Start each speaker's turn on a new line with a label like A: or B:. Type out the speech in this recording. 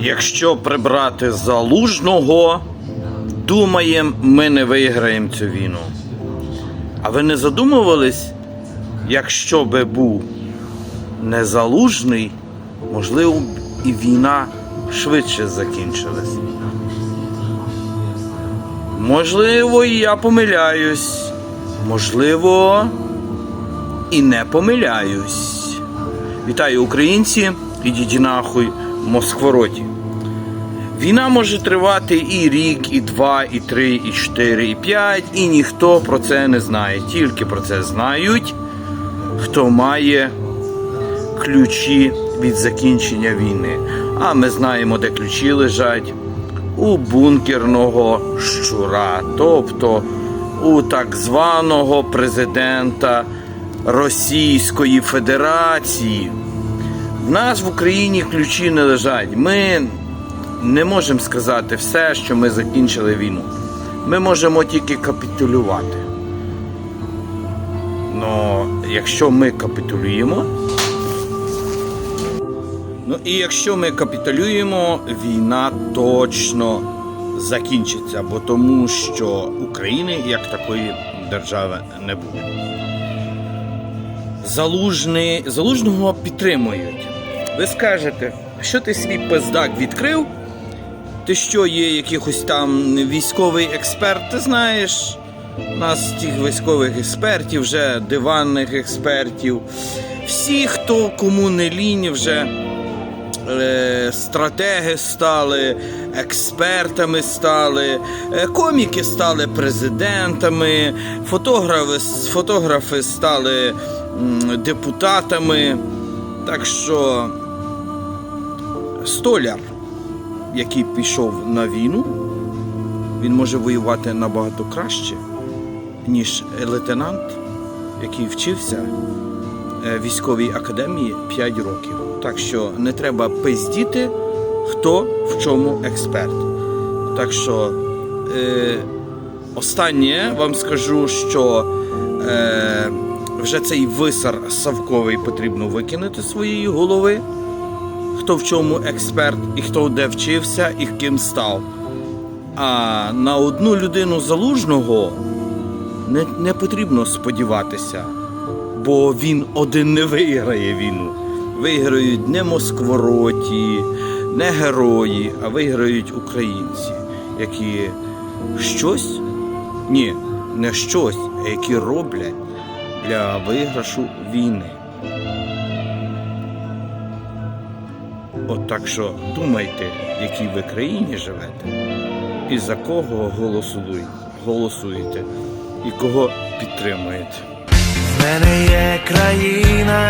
A: Якщо прибрати залужного, думаємо, ми не виграємо цю війну. А ви не задумувались, якщо би був незалужний, можливо, б і війна швидше закінчилась. Можливо, і я помиляюсь. Можливо, і не помиляюсь. Вітаю українці, ідіть нахуй Москвороті. Війна може тривати і рік, і два, і три, і чотири, і п'ять, і ніхто про це не знає. Тільки про це знають, хто має ключі від закінчення війни. А ми знаємо, де ключі лежать у бункерного щура, тобто у так званого президента Російської Федерації. Нас в Україні ключі не лежать. Ми не можемо сказати все, що ми закінчили війну. Ми можемо тільки капітулювати. Но якщо ми капітулюємо, ну і якщо ми капітулюємо, війна точно закінчиться, бо тому що України як такої держави не буде. Залужний, залужного підтримують. Ви скажете, що ти свій пиздак відкрив? Ти що є якихось там військовий експерт? Ти знаєш, у нас тих військових експертів, вже диванних експертів. Всі, хто кому не лінь, вже е, стратеги стали, експертами стали, е, коміки стали президентами, фотографи, фотографи стали м, депутатами. Так що столяр, який пішов на війну, він може воювати набагато краще, ніж лейтенант, який вчився е, в військовій академії 5 років. Так що не треба пиздіти, хто в чому експерт. Так що е, останнє вам скажу, що е, вже цей висар Савковий потрібно викинути з своєї голови. Хто в чому експерт, і хто де вчився, і ким став. А на одну людину залужного не, не потрібно сподіватися, бо він один не виграє війну. Виграють не москвороті, не герої, а виграють українці, які щось, ні, не щось, а які роблять для виграшу війни. От так що думайте, в якій ви країні живете, і за кого голосуєте, і кого підтримуєте.
B: В мене є країна,